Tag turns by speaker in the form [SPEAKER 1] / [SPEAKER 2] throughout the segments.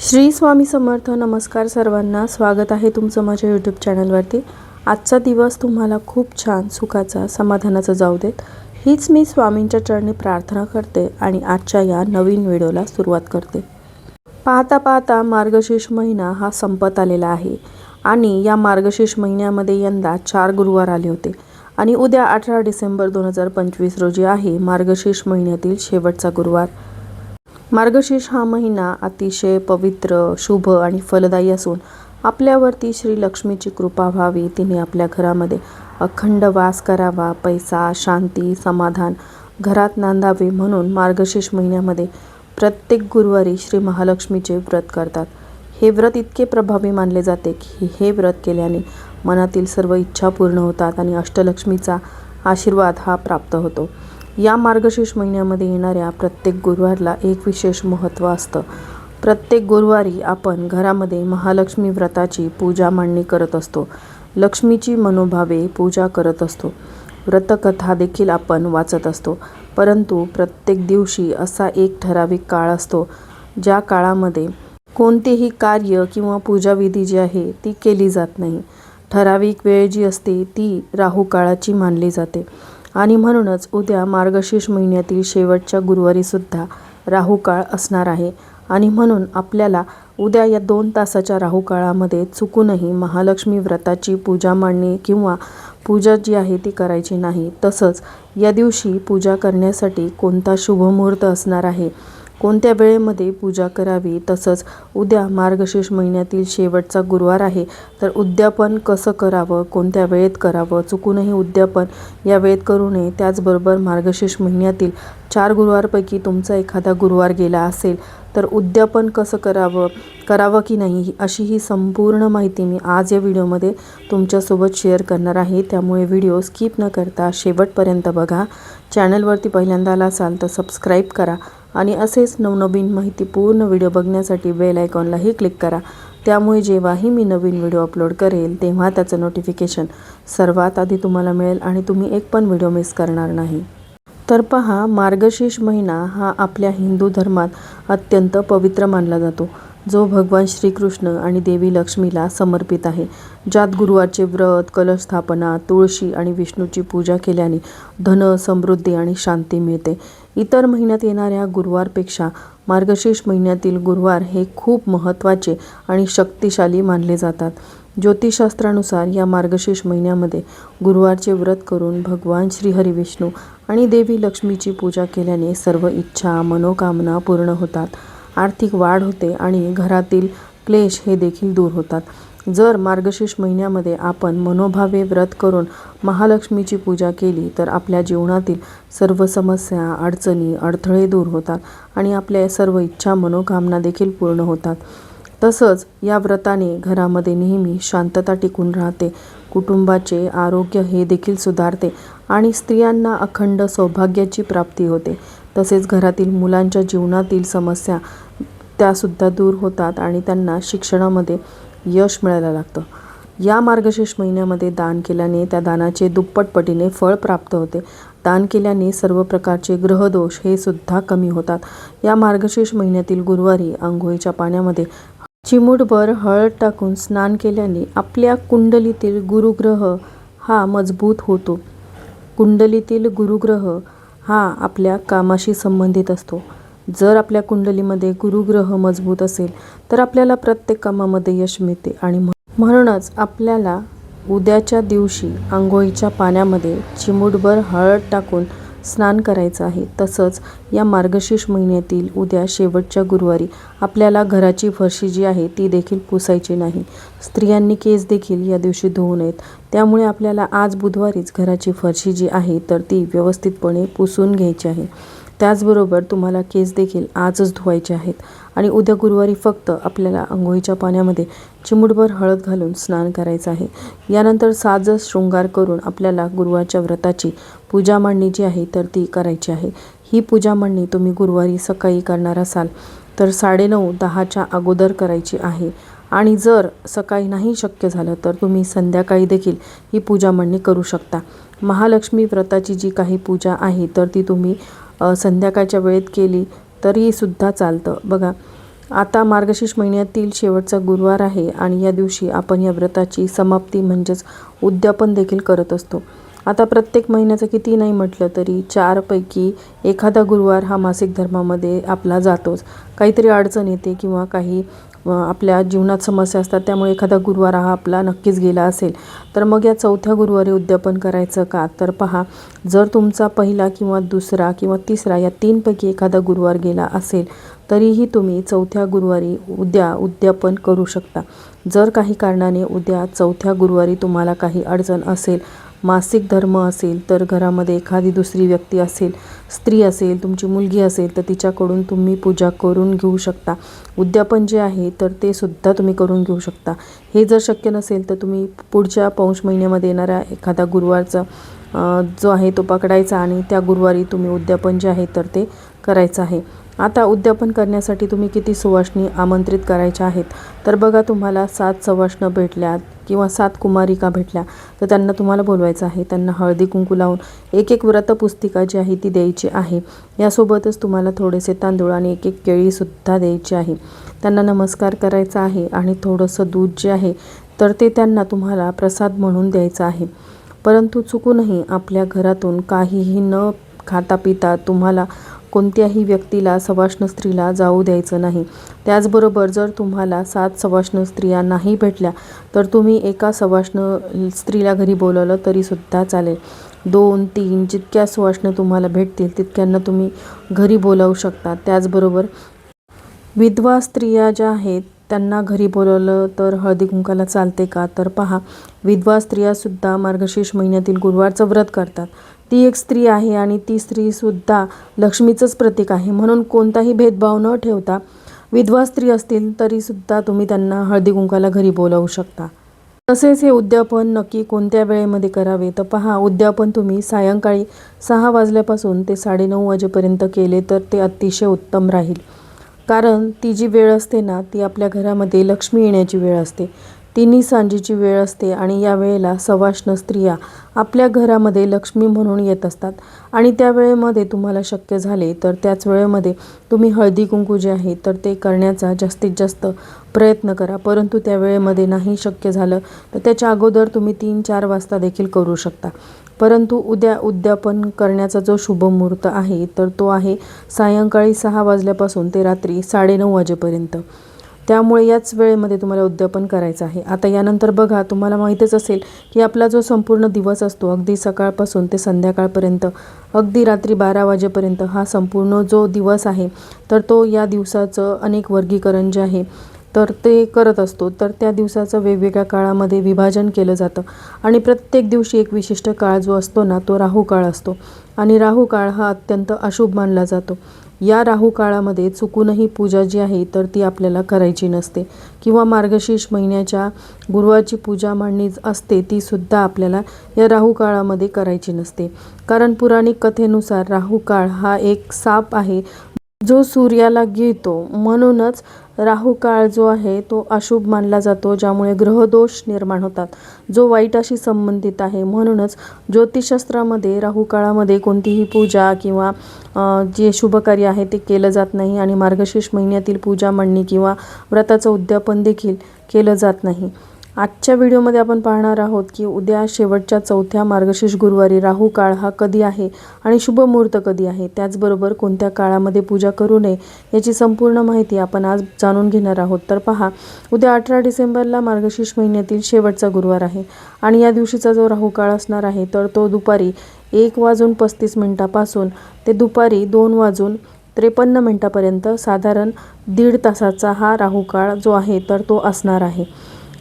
[SPEAKER 1] श्री स्वामी समर्थ नमस्कार सर्वांना. स्वागत आहे तुमचं माझ्या यूट्यूब चॅनलवरती आजचा दिवस तुम्हाला खूप छान सुखाचा समाधानाचा जाऊ देत. हीच मी स्वामींच्या चरणी प्रार्थना करते आणि आजच्या या नवीन व्हिडिओला सुरुवात करते. पाहता पाहता मार्गशीर्ष महिना हा संपत आलेला आहे आणि या मार्गशीर्ष महिन्यामध्ये यंदा चार गुरुवार आले होते आणि उद्या अठरा डिसेंबर दोन हजार पंचवीस रोजी आहे मार्गशीर्ष महिन्यातील शेवटचा गुरुवार. मार्गशीर्ष हा महिना अतिशय पवित्र शुभ आणि फलदायी असून आपल्यावरती श्री लक्ष्मीची कृपा व्हावी तिने आपल्या घरामध्ये अखंड वास करावा पैसा शांती समाधान घरात नांदावे म्हणून मार्गशीर्ष महिन्यामध्ये प्रत्येक गुरुवारी श्री महालक्ष्मीचे व्रत करतात. हे व्रत इतके प्रभावी मानले जाते की हे व्रत केल्याने मनातील सर्व इच्छा पूर्ण होतात आणि अष्टलक्ष्मीचा आशीर्वाद हा प्राप्त होतो. या मार्गशीर्ष महिन्यामध्ये येणाऱ्या प्रत्येक गुरुवारला एक विशेष महत्त्व असतं. प्रत्येक गुरुवारी आपण घरामध्ये महालक्ष्मी व्रताची पूजा मांडणी करत असतो. लक्ष्मीची मनोभावे पूजा करत असतो. व्रतकथा देखील आपण वाचत असतो. परंतु प्रत्येक दिवशी असा एक ठराविक काळ असतो ज्या काळामध्ये कोणतेही कार्य किंवा पूजाविधी जी आहे ती केली जात नाही. ठराविक वेळ जी असते ती राहू काळाची मानली जाते. आणि म्हणूनच उद्या मार्गशीर्ष महिन्यातील शेवटच्या गुरुवारीसुद्धा राहुकाळ असणार आहे. आणि म्हणून आपल्याला उद्या या दोन तासाच्या राहुकाळामध्ये चुकूनही महालक्ष्मी व्रताची पूजा मांडणी किंवा पूजा जी आहे ती करायची नाही. तसंच या दिवशी पूजा करण्यासाठी कोणता शुभमुहूर्त असणार आहे? कोणत्या वेळेमध्ये पूजा करावी? तसंच उद्या मार्गशीर्ष महिन्यातील शेवटचा गुरुवार आहे तर उद्यापन कसं करावं? कोणत्या वेळेत करावं? चुकूनही उद्यापन या वेळेत करू नये. त्याचबरोबर मार्गशीर्ष महिन्यातील चार गुरुवारपैकी तुमचा एखादा गुरुवार गेला असेल तर उद्यापन कसं करावं? करावं की नाही? अशी ही संपूर्ण माहिती मी आज या व्हिडिओमध्ये तुमच्यासोबत शेअर करणार आहे. त्यामुळे व्हिडिओ स्किप न करता शेवटपर्यंत बघा. चॅनलवरती पहिल्यांदा आला असाल तर सबस्क्राईब करा. आणि असेच नवनवीन माहितीपूर्ण व्हिडिओ बघण्यासाठी बेल आयकॉनलाही क्लिक करा. त्यामुळे जेव्हाही मी नवीन व्हिडिओ अपलोड करेल तेव्हा त्याचं नोटिफिकेशन सर्वात आधी तुम्हाला मिळेल आणि तुम्ही एक पण व्हिडिओ मिस करणार नाही. तर पहा मार्गशीर्ष महिना हा आपल्या हिंदू धर्मात अत्यंत पवित्र मानला जातो. जो भगवान श्रीकृष्ण आणि देवी लक्ष्मीला समर्पित आहे. ज्यात गुरुवारचे व्रत कलशस्थापना तुळशी आणि विष्णूची पूजा केल्याने धन समृद्धी आणि शांती मिळते. इतर महिन्यात येणाऱ्या गुरुवारपेक्षा मार्गशीर्ष महिन्यातील गुरुवार हे खूप महत्त्वाचे आणि शक्तिशाली मानले जातात. ज्योतिषशास्त्रानुसार या मार्गशीर्ष महिन्यामध्ये गुरुवारचे व्रत करून भगवान श्रीहरी विष्णू आणि देवी लक्ष्मीची पूजा केल्याने सर्व इच्छा मनोकामना पूर्ण होतात. आर्थिक वाढ होते आणि घरातील क्लेश हे देखील दूर होतात. जर मार्गशीर्ष महिन्यामध्ये आपण मनोभावे व्रत करून महालक्ष्मीची पूजा केली तर आपल्या जीवनातील सर्व समस्या अडचणी अडथळे दूर होतात आणि आपल्या सर्व इच्छा मनोकामना देखील पूर्ण होतात. तसंच या व्रताने घरामध्ये नेहमी शांतता टिकून राहते कुटुंबाचे आरोग्य हे देखील सुधारते आणि स्त्रियांना अखंड सौभाग्याची प्राप्ती होते. तसेच घरातील मुलांच्या जीवनातील समस्या त्यासुद्धा दूर होतात आणि त्यांना शिक्षणामध्ये यश मिळायला लागतं. या मार्गशीर्ष महिन्यामध्ये दान केल्याने त्या दानाचे दुप्पट पटीने फळ प्राप्त होते. दान केल्याने सर्व प्रकारचे ग्रहदोष हे सुद्धा कमी होतात. या मार्गशीर्ष महिन्यातील गुरुवारी आंघोळीच्या पाण्यामध्ये चिमूटभर हळद टाकून स्नान केल्याने आपल्या कुंडलीतील गुरुग्रह हा मजबूत होतो. कुंडलीतील गुरुग्रह हा आपल्या कामाशी संबंधित असतो. जर आपल्या कुंडलीमध्ये गुरुग्रह मजबूत असेल तर आपल्याला प्रत्येक कामामध्ये यश मिळते आणि म्हणूनच आपल्याला उद्याच्या दिवशी आंघोळीच्या पाण्यामध्ये चिमूटभर हळद टाकून स्नान करायचं आहे. तसंच या मार्गशीर्ष महिन्यातील उद्या शेवटच्या गुरुवारी आपल्याला घराची फरशी जी आहे ती देखील पुसायची नाही. स्त्रियांनी केस देखील या दिवशी धुवू नयेत. त्यामुळे आपल्याला आज बुधवारीच घराची फरशी जी आहे तर ती व्यवस्थितपणे पुसून घ्यायची आहे. त्याचबरोबर तुम्हाला केस देखील आजच धुवायचे आहेत. आणि उद्या गुरुवारी फक्त आपल्याला आंघोळीच्या पाण्यामध्ये चिमुटभर हळद घालून स्नान करायचं आहे. यानंतर साज शृंगार करून आपल्याला गुरुवारच्या व्रताची पूजा मांडणी जी आहे तर ती करायची आहे. ही पूजा मांडणी तुम्ही गुरुवारी सकाळी करणार असाल तर साडेनऊ दहाच्या अगोदर करायची आहे. आणि जर सकाळी नाही शक्य झालं तर तुम्ही संध्याकाळी देखील ही पूजा मांडणी करू शकता. महालक्ष्मी व्रताची जी काही पूजा आहे तर ती तुम्ही संध्याकाळच्या वेळेत केली तरीसुद्धा चालतं. बघा आता मार्गशीर्ष महिन्यातील शेवटचा गुरुवार आहे आणि या दिवशी आपण या व्रताची समाप्ती म्हणजेच उद्यापन देखील करत असतो. आता प्रत्येक महिन्याचं किती नाही म्हटलं तरी चारपैकी एखादा गुरुवार हा मासिक धर्मामध्ये आपला जातोच. काहीतरी अडचण येते किंवा काही आपल्या जीवनात समस्या असतात त्यामुळे एखादा गुरुवार हा आपला नक्कीच गेला असेल. तर मग या चौथ्या गुरुवारी उद्यापन करायचं का? तर पहा जर तुमचा पहिला किंवा दुसरा किंवा तिसरा या तीनपैकी एखादा गुरुवार गेला असेल तरीही तुम्ही चौथ्या गुरुवारी उद्या उद्यापन करू शकता. जर काही कारणाने उद्या चौथ्या गुरुवारी तुम्हाला काही अडचण असेल मासिक धर्म असेल तर घरामध्ये एखादी दुसरी व्यक्ती असेल स्त्री असेल तुमची मुलगी असेल तर तिच्याकडून तुम्ही पूजा करून घेऊ शकता. उद्यापन जे आहे तर ते सुद्धा तुम्ही करून घेऊ शकता. हे जर शक्य नसेल तर तुम्ही पुढच्या पौष महिन्यामध्ये येणाऱ्या एखादा गुरुवारचा जो आहे तो पकडायचा आणि त्या गुरुवारी तुम्ही उद्यापन जे आहे तर ते करायचं आहे. आता उद्यापन करण्यासाठी तुम्ही किती सुवासणी आमंत्रित करायच्या आहेत? तर बघा तुम्हाला सात सवासणं भेटल्यात किंवा सात कुमारिका भेटल्या. तर त्यांना तुम्हाला बोलवायचं आहे. त्यांना हळदी कुंकू लावून एक एक व्रतपुस्तिका जी आहे ती द्यायची आहे. यासोबतच तुम्हाला थोडेसे तांदूळ आणि एक एक केळीसुद्धा द्यायची आहे. त्यांना नमस्कार करायचा आहे आणि थोडंसं दूध जे आहे तर ते त्यांना तुम्हाला प्रसाद म्हणून द्यायचं आहे. परंतु चुकूनही आपल्या घरातून काहीही न खाता पिता तुम्हाला कोणत्याही व्यक्तीला सवाष्ण स्त्रीला जाऊ द्यायचं नाही. त्याचबरोबर जर तुम्हाला सात सवाष्ण स्त्रिया नाही भेटल्या तर तुम्ही एका सवाष्ण स्त्रीला घरी बोलवलं तरीसुद्धा चालेल. दोन तीन जितक्या सुवाष्ण तुम्हाला भेटतील तितक्यांना तुम्ही घरी बोलावू शकता. त्याचबरोबर विधवा स्त्रिया ज्या आहेत त्यांना घरी बोलवलं तर हळदी कुंकाला चालते का? तर पहा विधवा स्त्रियासुद्धा मार्गशीर्ष महिन्यातील गुरुवारचं व्रत करतात. ती एक स्त्री आहे आणि ती स्त्रीसुद्धा लक्ष्मीचंच प्रतीक आहे. म्हणून कोणताही भेदभाव न ठेवता विधवा स्त्री असतील तरीसुद्धा तुम्ही त्यांना हळदी कुंकाला घरी बोलावू शकता. तसेच हे उद्यापन नक्की कोणत्या वेळेमध्ये करावे? तर पहा उद्यापन तुम्ही सायंकाळी सहा वाजल्यापासून ते साडेनऊ वाजेपर्यंत केले तर ते अतिशय उत्तम राहील. कारण ती जी वेळ असते ना ती आपल्या घरामध्ये लक्ष्मी येण्याची वेळ असते. तिन्ही सांजेची वेळ असते आणि या वेळेला सवाष्ण स्त्रिया आपल्या घरामध्ये लक्ष्मी म्हणून येत असतात. आणि त्या वेळेमध्ये तुम्हाला शक्य झाले तर त्याच वेळेमध्ये तुम्ही हळदी कुंकू जे आहे तर ते करण्याचा जास्तीत जास्त प्रयत्न करा. परंतु त्या वेळेमध्ये नाही शक्य झालं तर त्याच्या अगोदर तुम्ही तीन चार वाजता देखील करू शकता. परंतु उद्या उद्यापन करण्याचा जो शुभ मुहूर्त आहे तर तो आहे सायंकाळी सहा वाजल्यापासून ते रात्री साडेनऊ वाजेपर्यंत. त्यामुळे याच वेळेमध्ये तुम्हाला उद्यापन करायचं आहे. आता यानंतर बघा तुम्हाला माहीतच असेल की आपला जो संपूर्ण दिवस असतो अगदी सकाळपासून ते संध्याकाळपर्यंत अगदी रात्री बारा वाजेपर्यंत हा संपूर्ण जो दिवस आहे तर तो या दिवसाचं अनेक वर्गीकरण जे आहे तर ते करत असतो. तर त्या दिवसाचं वेगवेगळ्या काळामध्ये विभाजन केलं जातं. आणि प्रत्येक दिवशी एक विशिष्ट काळ जो असतो ना तो राहू काळ असतो. आणि राहू काळ हा अत्यंत अशुभ मानला जातो. या राहू काळामध्ये चुकूनही पूजा जी आहे तर ती आपल्याला करायची नसते. किंवा मार्गशीर्ष महिन्याच्या गुरुवारची पूजा मांडणी असते ती सुद्धा आपल्याला या राहू काळामध्ये करायची नसते. कारण पुराणिक कथेनुसार राहू काळ हा एक साप आहे. जो सूर्याला गिळतो म्हणूनच राहू काळ जो आहे तो अशुभ मानला जातो ज्यामुळे ग्रहदोष निर्माण होतात. जो वाईटाशी संबंधित आहे म्हणूनच ज्योतिषशास्त्रामध्ये राहू काळामध्ये कोणतीही पूजा किंवा जे शुभकार्य आहे ते केलं जात नाही आणि मार्गशीर्ष महिन्यातील पूजा मांडणी किंवा व्रताचं उद्यापन देखील केलं जात नाही. आजच्या व्हिडिओमध्ये आपण पाहणार आहोत की उद्या शेवटच्या चौथ्या मार्गशीर्ष गुरुवारी राहू काळ हा कधी आहे आणि शुभ मुहूर्त कधी आहे? त्याचबरोबर कोणत्या काळामध्ये पूजा करू नये याची संपूर्ण माहिती आपण आज जाणून घेणार आहोत. तर पहा उद्या अठरा डिसेंबरला मार्गशीर्ष महिन्यातील शेवटचा गुरुवार आहे आणि या दिवशीचा जो राहू काळ असणार आहे तर तो दुपारी एक वाजून पस्तीस मिनिटापासून ते दुपारी दोन वाजून त्रेपन्न मिनटापर्यंत साधारण दीड तासाचा हा राहू काळ जो आहे तर तो असणार आहे.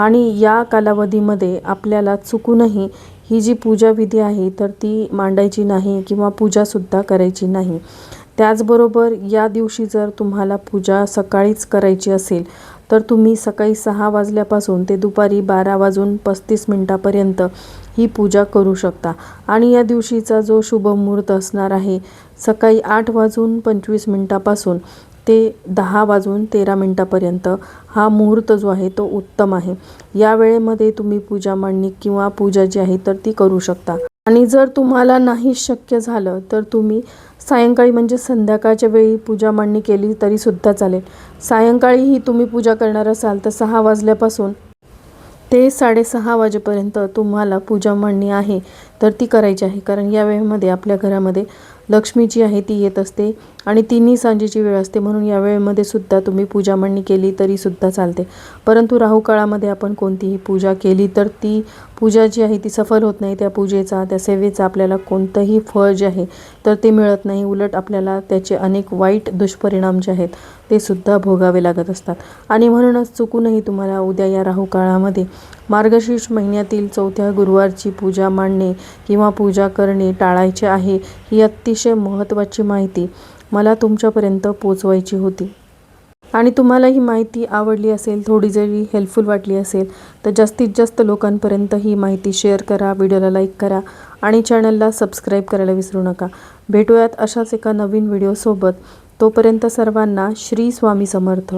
[SPEAKER 1] आणि या कालावधीमध्ये आपल्याला चुकूनही ही जी पूजाविधी आहे तर ती मांडायची नाही किंवा पूजासुद्धा करायची नाही. त्याचबरोबर या दिवशी जर तुम्हाला पूजा सकाळीच करायची असेल तर तुम्ही सकाळी सहा वाजल्यापासून ते दुपारी बारा वाजून पस्तीस मिनटापर्यंत ही पूजा करू शकता. आणि या दिवशीचा जो शुभ मुहूर्त असणार आहे सकाळी आठ वाजून पंचवीस मिनटापासून ते दहा वाजून तेरा मिनटापर्यंत हा मुहूर्त जो आहे तो उत्तम आहे. या वेळेमध्ये तुम्ही पूजा मांडणी किंवा पूजा जी आहे तर ती करू शकता. आणि जर तुम्हाला नाही शक्य झालं तर तुम्ही सायंकाळी म्हणजे संध्याकाळच्या वेळी पूजा मांडणी केली तरीसुद्धा चालेल. सायंकाळीही तुम्ही पूजा करणार असाल तर सहा वाजल्यापासून ते साडेसहा वाजेपर्यंत तुम्हाला पूजा मांडणी आहे तर ती करायची आहे. कारण या वेळेमध्ये आपल्या घरामध्ये लक्ष्मी जी आहे ती येत असते आणि तिन्ही सांजेची वेळ असते. म्हणून या वेळेमध्ये सुद्धा तुम्ही पूजा मांडणी केली तरीसुद्धा चालते. परंतु राहू काळामध्ये आपण कोणतीही पूजा केली तर ती पूजा जी आहे ती सफल होत नाही. त्या पूजेचा त्या सेवेचा आपल्याला कोणतंही फळ जे आहे तर ते मिळत नाही. उलट आपल्याला त्याचे अनेक वाईट दुष्परिणाम जे आहेत ते सुद्धा भोगावे लागत असतात. आणि म्हणूनच चुकूनही तुम्हाला उद्या या राहू काळामध्ये मार्गशीर्ष महिन्यातील चौथ्या गुरुवारची पूजा मांडणे किंवा पूजा करणे टाळायचे आहे ही अतिशय महत्त्वाची माहिती मला तुमच्यापर्यंत पोचवायची होती. आणि तुम्हाला ही माहिती आवडली असेल थोडी जरी हेल्पफुल वाटली असेल तर जास्तीत जास्त लोकांपर्यंत ही माहिती शेअर करा व्हिडिओला लाईक करा आणि चॅनलला सबस्क्राईब करायला विसरू नका. भेटूयात अशाच एका नवीन व्हिडिओसोबत तोपर्यंत सर्वांना श्री स्वामी समर्थ.